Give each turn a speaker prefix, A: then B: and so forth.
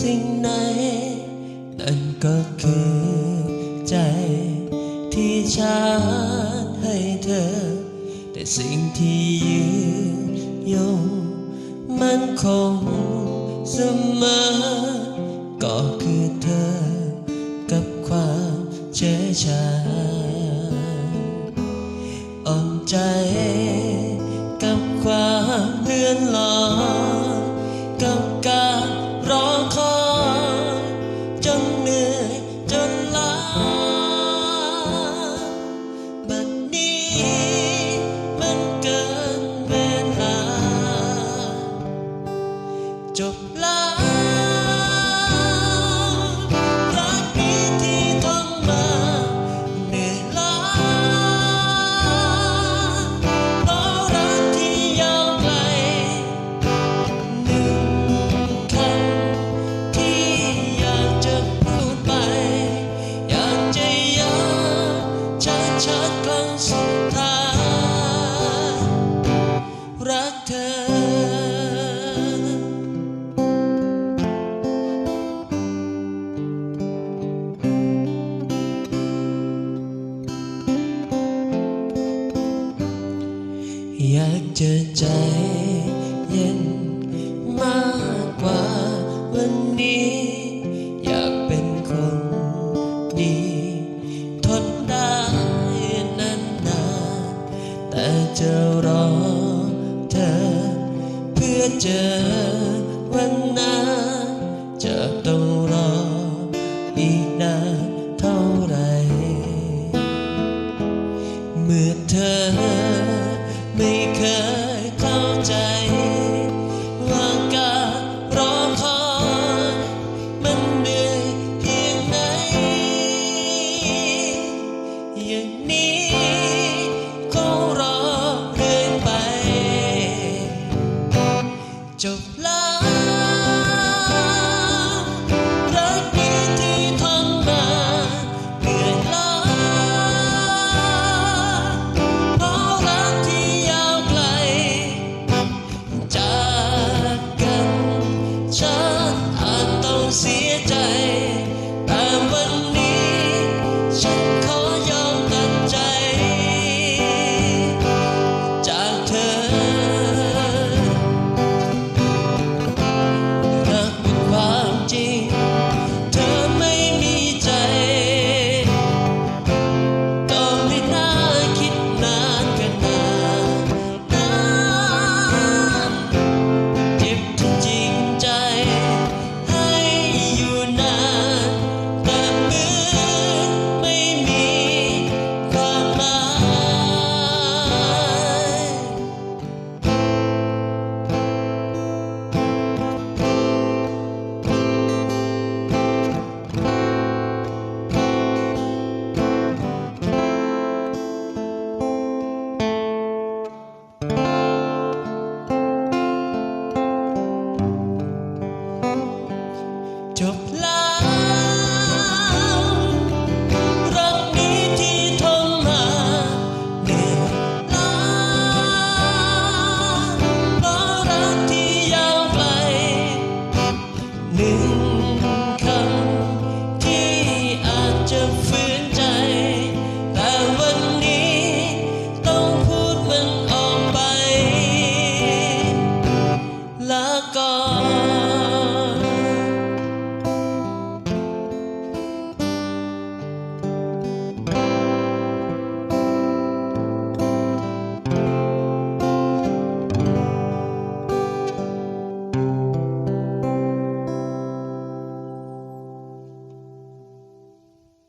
A: สิ่งไหนนั่นก็คือใจที่ฉันให้เธอ แต่สิ่งที่ยืนยงมันคงเสมอ ก็คือเธอกับความเฉยชาอ่อนใจกับความเลื่อนลอย จบแล้ว ใจเย็นมากกว่าวันนี้ อยากเป็นคนดี ทนได้นานๆแต่จะรอเธอ เพื่อเจอวันนั้นจะต้องรออีกนานเท่าไหรเมื่อเธอไม่เคย